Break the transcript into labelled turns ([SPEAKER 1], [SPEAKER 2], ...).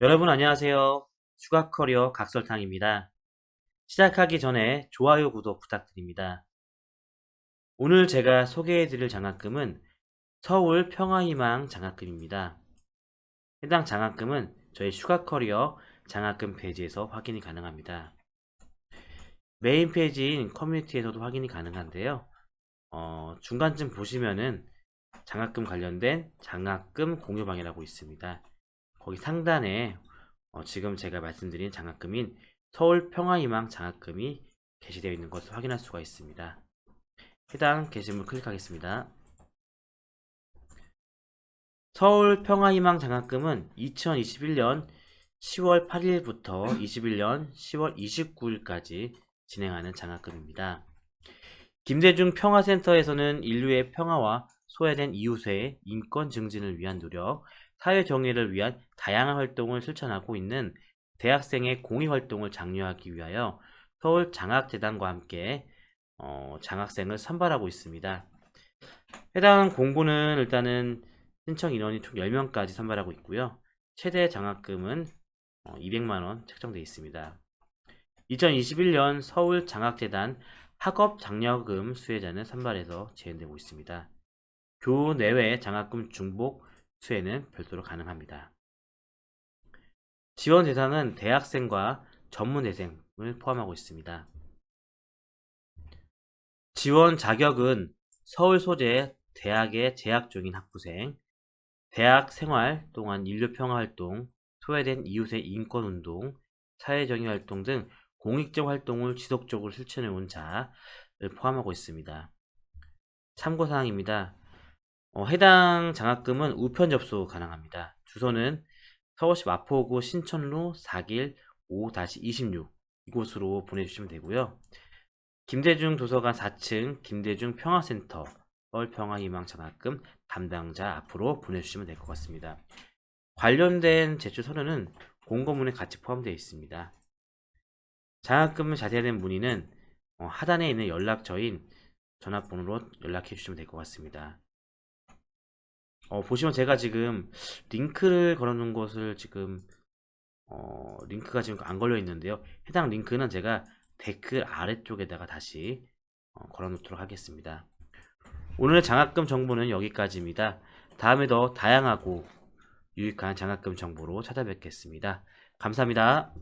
[SPEAKER 1] 여러분 안녕하세요. 슈가커리어 각설탕입니다. 시작하기 전에 좋아요, 구독 부탁드립니다. 오늘 제가 소개해드릴 장학금은 서울 평화희망 장학금입니다. 해당 장학금은 저희 슈가커리어 장학금 페이지에서 확인이 가능합니다. 메인 페이지인 커뮤니티에서도 확인이 가능한데요. 어, 중간쯤 보시면은 장학금 관련된 장학금 공유방이라고 있습니다. 거기 상단에 어, 지금 제가 말씀드린 장학금인 서울 평화희망 장학금이 게시되어 있는 것을 확인할 수가 있습니다. 해당 게시물 클릭하겠습니다. 서울 평화희망 장학금은 2021년 10월 8일부터 21년 10월 29일까지 진행하는 장학금입니다. 김대중 평화센터에서는 인류의 평화와 소외된 이웃의 인권 증진을 위한 노력, 사회 정의를 위한 다양한 활동을 실천하고 있는 대학생의 공익 활동을 장려하기 위하여 서울 장학재단과 함께 어, 장학생을 선발하고 있습니다. 해당 공고는 일단은 신청 인원이 총 10명까지 선발하고 있고요. 최대 장학금은 200만원 책정되어 있습니다. 2021년 서울 장학재단 학업 장려금 수혜자는 선발해서 지원되고 있습니다. 교 내외 장학금 중복 수혜는 별도로 가능합니다. 지원 대상은 대학생과 전문 대생을 포함하고 있습니다. 지원 자격은 서울 소재 대학에 재학 중인 학부생, 대학 생활 동안 인류 평화 활동, 소외된 이웃의 인권 운동, 사회 정의 활동 등 공익적 활동을 지속적으로 실천해 온 자를 포함하고 있습니다. 참고사항입니다. 어, 해당 장학금은 우편 접수 가능합니다. 주소는 서울시 마포구 신천로 4길 5-26 이곳으로 보내주시면 되고요. 김대중 도서관 4층 김대중 평화센터 서울평화희망 장학금 담당자 앞으로 보내주시면 될 것 같습니다. 관련된 제출 서류는 공고문에 같이 포함되어 있습니다. 장학금 자세한 문의는 어, 하단에 있는 연락처인 전화번호로 연락해 주시면 될 것 같습니다. 어, 보시면 제가 지금 링크를 걸어놓은 것을 지금 어, 링크가 지금 안 걸려 있는데요. 해당 링크는 제가 댓글 아래쪽에다가 다시 어, 걸어놓도록 하겠습니다. 오늘의 장학금 정보는 여기까지입니다. 다음에 더 다양하고 유익한 장학금 정보로 찾아뵙겠습니다. 감사합니다.